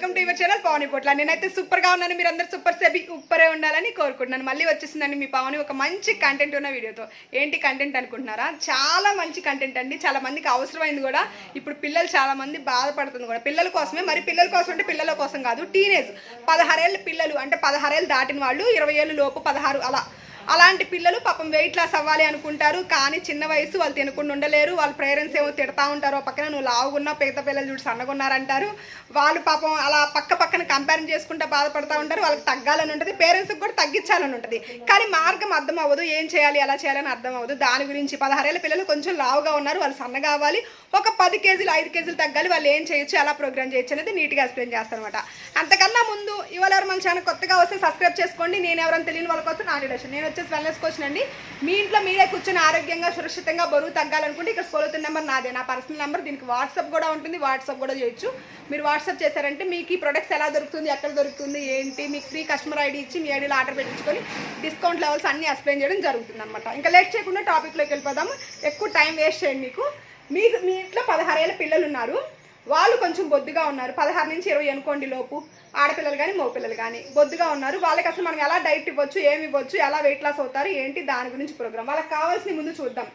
Welcome to your channel Pavani Potla నేనైతే సూపర్గా ఉన్నాను. మీరు అందరు సూపర్ సెబి ఉప్పరే ఉండాలని కోరుకుంటున్నాను. మళ్ళీ వచ్చేసిందండి మీ పావని ఒక మంచి కంటెంట్ ఉన్న వీడియోతో ఏంటి కంటెంట్ అనుకుంటున్నారా? చాలా మంచి కంటెంట్ అండి. చాలా మందికి అవసరమైంది కూడా. ఇప్పుడు పిల్లలు చాలా మంది బాధపడుతుంది కూడా. పిల్లల కోసమే. మరి పిల్లల కోసం అంటే పిల్లల కోసం కాదు టీనేజ్ పదహారేళ్ళ పిల్లలు అంటే పదహారేళ్ళు దాటిన వాళ్ళు ఇరవై ఏళ్ళు లోపు పదహారు అలా అలాంటి పిల్లలు పాపం వెయిట్ లాస్ అవ్వాలి అనుకుంటారు కానీ చిన్న వయసు వాళ్ళు తినకుండా ఉండలేరు. వాళ్ళ పేరెంట్స్ ఏమో తిడతా ఉంటారు పక్కన నువ్వు లావుగున్నా పేద పిల్లలు చూడు సన్నగున్నారంటారు. వాళ్ళు పాపం అలా పక్క పక్కన కంపేర్ చేసుకుంటా బాధపడతా ఉంటారు వాళ్ళకి తగ్గాలని ఉంటుంది పేరెంట్స్కి కూడా తగ్గించాలని ఉంటుంది. కానీ మార్గం అర్థం అవ్వదు ఏం చేయాలి ఎలా చేయాలని అర్థం అవ్వదు. దాని గురించి పదహారేళ్ళ పిల్లలు కొంచెం లావుగా ఉన్నారు వాళ్ళు సన్నగా అవ్వాలి. ఒక పది కేజీలు ఐదు కేజీలు తగ్గాలి వాళ్ళు ఏం చేయొచ్చు ఎలా ప్రోగ్రామ్ చేయొచ్చు అనేది నీట్గా ఎక్స్ప్లెయిన్ చేస్తాను అనమాట అంతకన్నా ముందు ఇవాళ మన ఛానల్ కొత్తగా వస్తే సబ్స్క్రైబ్ చేసుకోండి. నేను ఎవరైనా తెలియని వాళ్ళ కోసం నా నేను వచ్చేసి వెల్నెస్ కోచ్ అండి. మీ ఇంట్లో మీరే కూర్చొని ఆరోగ్యంగా సురక్షితంగా బరువు తగ్గాలనుకుంటే ఇక్కడ స్కూల్ నెంబర్ నాదే. నా పర్సనల్ నెంబర్ దీనికి వాట్సాప్ కూడా ఉంటుంది. వాట్సాప్ కూడా చేయొచ్చు. మీరు వాట్సాప్ చేశారంటే మీకు ఈ ప్రొడక్ట్స్ ఎలా దొరుకుతుంది ఎక్కడ దొరుకుతుంది ఏంటి? మీకు ఫ్రీ కస్టమర్ ఐడి ఇచ్చి మీ ఐడీలో ఆర్డర్ పెట్టించుకొని డిస్కౌంట్ లెవెల్స్ అన్ని ఎక్స్ప్లెయిన్ చేయడం జరుగుతుంది అనమాట ఇంకా లేట్ చేయకుండా టాపిక్లోకి వెళ్ళిపోదాము. ఎక్కువ టైం వేస్ట్ చేయండి మీకు. మీకు మీ ఇంట్లో పదహారేళ్ళ పిల్లలు ఉన్నారు. వాళ్ళు కొంచెం బొద్దుగా ఉన్నారు. పదహారు నుంచి ఇరవై అనుకోండి లోపు. ఆడపిల్లలు కానీ మగపిల్లలు కానీ బొద్దుగా ఉన్నారు. వాళ్ళకి అసలు మనం ఎలా డైట్ ఇవ్వచ్చు ఏమి ఇవ్వచ్చు ఎలా వెయిట్ లాస్ అవుతారు ఏంటి దాని గురించి ప్రోగ్రామ్ వాళ్ళకి కావాల్సిన ముందు చూద్దాం.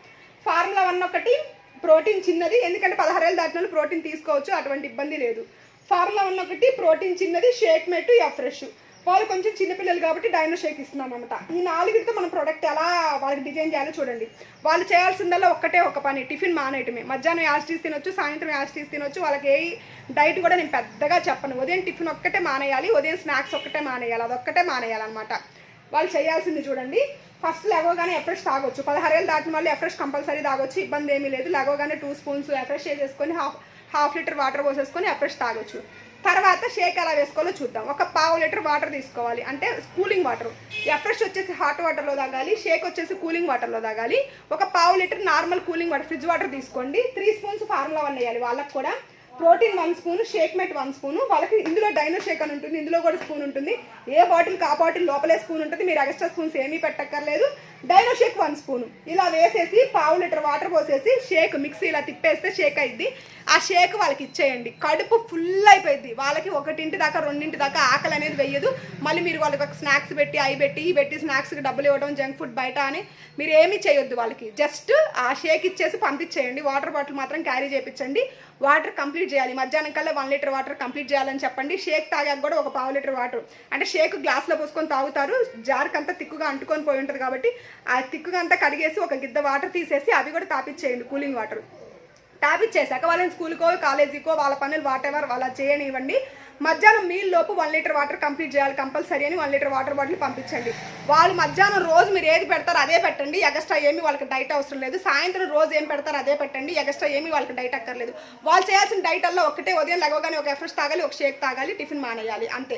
ఫార్ములా వన్ ఒకటి ప్రోటీన్ చిన్నది. ఎందుకంటే పదహారేళ్ళు దాటిన ప్రోటీన్ తీసుకోవచ్చు అటువంటి ఇబ్బంది లేదు. ఫార్ములా వన్ ఒకటి ప్రోటీన్ చిన్నది షేక్ మెట్టు ఫ్రెష్ వాళ్ళు కొంచెం చిన్నపిల్లలు కాబట్టి డైనో షేక్ ఇస్తున్నాం అనమాట ఈ నాలుగుతో మనం ప్రోడక్ట్ ఎలా వాళ్ళకి డిజైన్ చేయాలో చూడండి. వాళ్ళు చేయాల్సిందల్లా ఒక్కటే ఒక పని టిఫిన్ మానేయటమే. మధ్యాహ్నం యాస్టీస్ తినొచ్చు సాయంత్రం యాస్టీస్ తినొచ్చు వాళ్ళకి ఏ డైట్ కూడా నేను పెద్దగా చెప్పను. ఉదయం టిఫిన్ ఒక్కటే మానేయాలి ఉదయం స్నాక్స్ ఒక్కటే మానేయాలి అదొక్కటే మానేయాలన్నమాట. వాళ్ళు చేయాల్సింది చూడండి. ఫస్ట్ లెగోగానే ఎఫ్రెష్ తాగొచ్చు. పదహారేళ్ళు దాటిన వాళ్ళు ఎఫ్రెష్ కంపల్సరీ తాగొచ్చు ఇబ్బంది ఏమీ లేదు. లెగోగానే టూ స్పూన్స్ ఎఫ్రెష్ చేసేసుకొని హాఫ్ హాఫ్ లీటర్ వాటర్ పోసేసుకొని ఎఫ్రెష్ తాగొచ్చు. తర్వాత షేక్ ఎలా వేసుకోవాలో చూద్దాం. ఒక పావు లీటర్ వాటర్ తీసుకోవాలి. అంటే కూలింగ్ వాటర్. ఎఫ్రెష్ వచ్చేసి హాట్ వాటర్లో తాగాలి. షేక్ వచ్చేసి కూలింగ్ వాటర్లో తాగాలి. ఒక పావు litre normal cooling water fridge water తీసుకోండి. త్రీ స్పూన్స్ ఫార్ములా వన్ వేయాలి వాళ్ళకి కూడా. Protein one spoon shake mate one spoon. వాళ్ళకి ఇందులో డైనో షేక్ అని ఉంటుంది. ఇందులో కూడా స్పూన్ ఉంటుంది. ఏ బాటిల్ ఆ బాటిల్ లోపలే స్పూన్ ఉంటుంది. మీరు ఎక్స్ట్రా స్పూన్స్ ఏమీ పెట్టక్కర్లేదు. Dino shake one spoon. ఇలా వేసేసి పావు లీటర్ వాటర్ పోసేసి షేక్ మిక్సీ ఇలా తిప్పేస్తే షేక్ అయింది ఆ షేక్ వాళ్ళకి ఇచ్చేయండి. కడుపు ఫుల్ అయిపోయింది వాళ్ళకి ఒకటింటి దాకా రెండింటి దాకా ఆకలి అనేది వెయ్యదు. మళ్ళీ మీరు వాళ్ళకి ఒక స్నాక్స్ పెట్టి అవి పెట్టి ఇవి పెట్టి స్నాక్స్కి డబ్బులు ఇవ్వడం జంక్ ఫుడ్ బయట అని మీరు ఏమీ చేయొద్దు వాళ్ళకి. జస్ట్ ఆ షేక్ ఇచ్చేసి పంపించేయండి. వాటర్ బాటిల్ మాత్రం క్యారీ చేయించండి. వాటర్ కంప్లీట్ చేయాలి. మధ్యాహ్నం కల్లా వన్ లీటర్ వాటర్ కంప్లీట్ చేయాలని చెప్పండి. షేక్ తాగాక కూడా ఒక పావు లీటర్ వాటర్. అంటే షేక్ గ్లాస్లో పోసుకొని తాగుతారు. జార్కంతా తిక్కుగా అంటుకొని పోయి ఉంటుంది కాబట్టి ఆ తిక్కుగా అంతా కడిగేసి ఒక గిద్ద వాటర్ తీసేసి అవి కూడా తాపిచ్చేయండి కూలింగ్ వాటర్ తాపిచ్చేసాక వాళ్ళని స్కూల్కో కాలేజీకో వాళ్ళ పనులు వాటెవర్ వాళ్ళ చేయనివ్వండి. మధ్యాహ్నం మీల్ లోపు వన్ లీటర్ వాటర్ కంప్లీట్ చేయాలి కంపల్సరీ అని వన్ లీటర్ వాటర్ బాటిల్ పంపించండి. వాళ్ళు మధ్యాహ్నం రోజు మీరు ఏది పెడతారో అదే పెట్టండి ఎగస్ట్రా ఏమి వాళ్ళకి డైట్ అవసరం లేదు. సాయంత్రం రోజు ఏం పెడతారో అదే పెట్టండి ఎగస్ట్రా ఏమి వాళ్ళకి డైట్ అక్కర్లేదు. వాళ్ళు చేయాల్సిన డైట్ అల్లో ఒకటే ఉదయం లెగవగానే ఒక ఎఫ్రెస్ తాగాలి ఒక షేక్ తాగాలి టిఫిన్ మానేయాలి అంతే.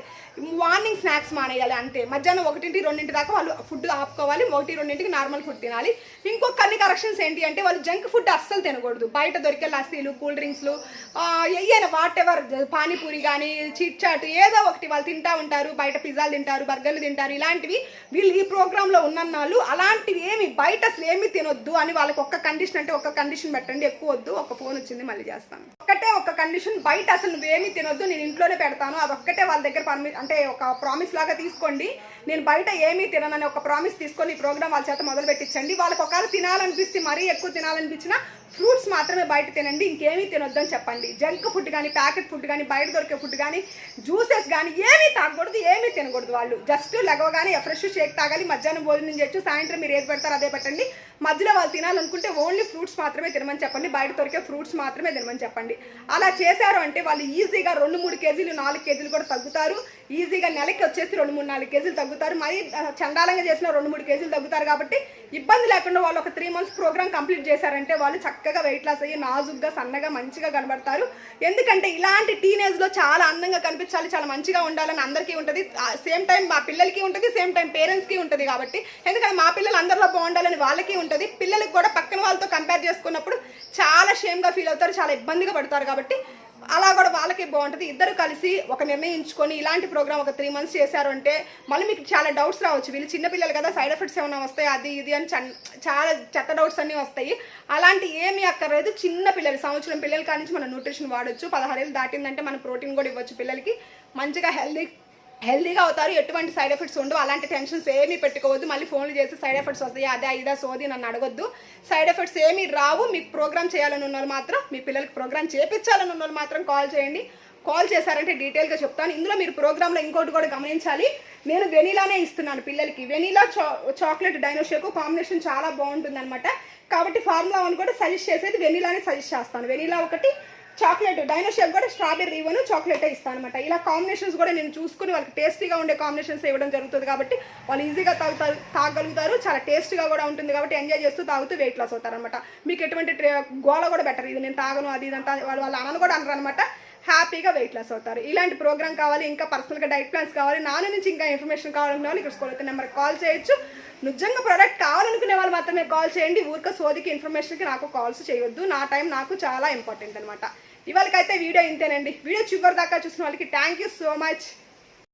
మార్నింగ్ స్నాక్స్ మానేయాలి అంతే. మధ్యాహ్నం ఒకటింటి రెండింటి దాకా వాళ్ళు ఫుడ్ ఆపుకోవాలి ఒకటి రెండింటికి నార్మల్ ఫుడ్ తినాలి. ఇంకొక అన్ని కరెక్షన్స్ ఏంటి అంటే వాళ్ళు జంక్ ఫుడ్ అస్సలు తినకూడదు. బయట దొరికే లస్సీలు కూల్ డ్రింక్స్లు ఏయైనా వాట్ ఎవర్ పానీపూరి కానీ చిట్ చాట్ ఏదో ఒకటి వాళ్ళు తింటా ఉంటారు బయట పిజ్జాలు తింటారు బర్గర్లు తింటారు ఇలాంటివి వీళ్ళు ఈ ప్రోగ్రాంలో ఉన్నన్నాళ్ళు అలాంటివి ఏమి బయట అసలు ఏమి తినొద్దు అని వాళ్ళకి ఒక్క కండిషన్ అంటే ఒక్క కండిషన్ పెట్టండి ఎక్కువ వద్దు ఒక ఫోన్ వచ్చింది మళ్ళీ చేస్తాను. ఒక్కటే ఒక కండిషన్ బయట అసలు నువ్వేమి తినొద్దు నేను ఇంట్లోనే పెడతాను అది ఒక్కటే వాళ్ళ దగ్గర పర్మి అంటే ఒక ప్రామిస్ లాగా తీసుకోండి నేను బయట ఏమీ తిననని ఒక ప్రామిస్ తీసుకొని ఈ ప్రోగ్రామ్ వాళ్ళ చేత మొదలు పెట్టించండి వాళ్ళకి ఒకవేళ తినాలనిపిస్తే మరీ ఎక్కువ తినాలనిపించినా ఫ్రూట్స్ మాత్రమే బయట తినండి ఇంకేమీ తినొద్దని చెప్పండి. జంక్ ఫుడ్ కానీ ప్యాకెట్ ఫుడ్ కానీ బయట దొరికే ఫుడ్ కానీ జ్యూసెస్ కానీ ఏమీ తాగకూడదు ఏమీ తినకూడదు వాళ్ళు. జస్ట్ లెగవగానే ఫ్రెష్ షేక్ తాగాలి మధ్యాహ్నం భోజనం చేయొచ్చు సాయంత్రం మీరు ఏది పెడతారు అదే పెట్టండి. మధ్యలో వాళ్ళు తినాలనుకుంటే ఓన్లీ ఫ్రూట్స్ మాత్రమే తినమని చెప్పండి బయట దొరికే ఫ్రూట్స్ మాత్రమే తినమని చెప్పండి. అలా చేశారు అంటే వాళ్ళు ఈజీగా రెండు మూడు కేజీలు నాలుగు కేజీలు కూడా తగ్గుతారు. ఈజీగా నెలకి వచ్చేసి రెండు మూడు నాలుగు కేజీలు తగ్గుతారు. మరి చండాలంగా చేసిన రెండు మూడు కేజీలు తగ్గుతారు కాబట్టి ఇబ్బంది లేకుండా వాళ్ళు ఒక త్రీ మంత్స్ ప్రోగ్రామ్ కంప్లీట్ చేశారంటే వాళ్ళు చక్కగా వెయిట్ లాస్ అయ్యి నాజుగ్గా సన్నగా మంచిగా కనబడతారు. ఎందుకంటే ఇలాంటి టీనేజ్లో చాలా అందంగా కనిపించాలి చాలా మంచిగా ఉండాలని అందరికీ ఉంటుంది. సేమ్ టైం మా పిల్లలకి ఉంటుంది సేమ్ టైం పేరెంట్స్కి ఉంటుంది కాబట్టి. ఎందుకంటే మా పిల్లలు అందరిలో బాగుండాలని వాళ్ళకి ఉంటుంది. పిల్లలకి కూడా పక్కన వాళ్ళతో కంపేర్ చేసుకున్నప్పుడు చాలా షేమ్గా ఫీల్ అవుతారు చాలా ఇబ్బందిగా పడతారు కాబట్టి అలా కూడా వాళ్ళకి బాగుంటుంది. ఇద్దరు కలిసి ఒక నిర్ణయించుకొని ఇలాంటి ప్రోగ్రామ్ ఒక త్రీ మంత్స్ చేశారు అంటే మళ్ళీ మీకు చాలా డౌట్స్ రావచ్చు. వీళ్ళు చిన్నపిల్లలు కదా సైడ్ ఎఫెక్ట్స్ ఏమైనా వస్తాయి అది ఇది అని చాలా చెత్త డౌట్స్ అన్నీ వస్తాయి. అలాంటి ఏమీ అక్కర్లేదు. చిన్న పిల్లలు సంవత్సరం పిల్లల కానించి మనం న్యూట్రిషన్ వాడొచ్చు. పదహారేళ్ళు దాటిందంటే మనం ప్రోటీన్ కూడా ఇవ్వచ్చు పిల్లలకి. మంచిగా హెల్దీ హెల్దీగా అవుతారు ఎటువంటి సైడ్ ఎఫెక్ట్స్ ఉండవు అలాంటి టెన్షన్స్ ఏమీ పెట్టుకోవద్దు. మళ్ళీ ఫోన్లు చేసి సైడ్ ఎఫెక్ట్స్ వస్తాయి. అదే ఇదా సోది నన్ను అడగొద్దు. సైడ్ ఎఫెక్ట్స్ ఏమీ రావు. మీకు ప్రోగ్రామ్ చేయాలని ఉన్న వాళ్ళు మాత్రం మీ పిల్లలకి ప్రోగ్రామ్ చేపించాలని ఉన్నోళ్ళు మాత్రం కాల్ చేయండి. కాల్ చేశారంటే డీటెయిల్గా చెప్తాను. ఇందులో మీరు ప్రోగ్రాంలో ఇంకోటి కూడా గమనించాలి. నేను వెనీలానే ఇస్తున్నాను పిల్లలకి. వెనీలా చా చాక్లెట్ డైనోషేకు కాంబినేషన్ చాలా బాగుంటుంది అనమాట కాబట్టి ఫార్ములా వన్ కూడా సజెస్ట్ చేసేది వెనీలానే సజెస్ట్ చేస్తాను. వెనీలా ఒకటి చాక్లెట్ డైనోషేప్ కూడా స్ట్రాబెర్రీ ఇవ్వను చాక్లెట్ ఇస్తాను అనమాట ఇలా కాంబినేషన్స్ కూడా నేను చూసుకుని వాళ్ళకి టేస్టీగా ఉండే కాంబినేషన్స్ ఇవ్వడం జరుగుతుంది కాబట్టి వాళ్ళు ఈజీగా తాగుతారు తాగలుగుతారు చాలా టేస్ట్గా కూడా ఉంటుంది కాబట్టి ఎంజాయ్ చేస్తూ తాగుతూ వెయిట్ లాస్ అవుతారనమాట మీకు ఎటువంటి గోల కూడా బెటర్ ఇది నేను తాగను అది ఇదంతా వాళ్ళు వాళ్ళ అనను కూడా అనరు అనమాట హ్యాపీగా వెయిట్ లాస్ అవుతారు. ఇలాంటి ప్రోగ్రామ్ కావాలి ఇంకా పర్సనల్గా డైట్ ప్లాన్స్ కావాలి నాన్న నుంచి ఇంకా ఇన్ఫర్మేషన్ కావాలనుకునే వాళ్ళు ఇక్కడ స్కూల్ నెంబర్ కాల్ చేయొచ్చు. నిజంగా ప్రోడక్ట్ కావాలనుకునే వాళ్ళు మాత్రమే కాల్ చేయండి. ఊరికే సోదికి ఇన్ఫర్మేషన్కి నాకు కాల్స్ చేయొద్దు. నా టైం నాకు చాలా ఇంపార్టెంట్ అనమాట ఇవాళకైతే వీడియో ఇంతేనండి. వీడియో చివరి దాకా చూసిన వాళ్ళకి థ్యాంక్ యూ సో మచ్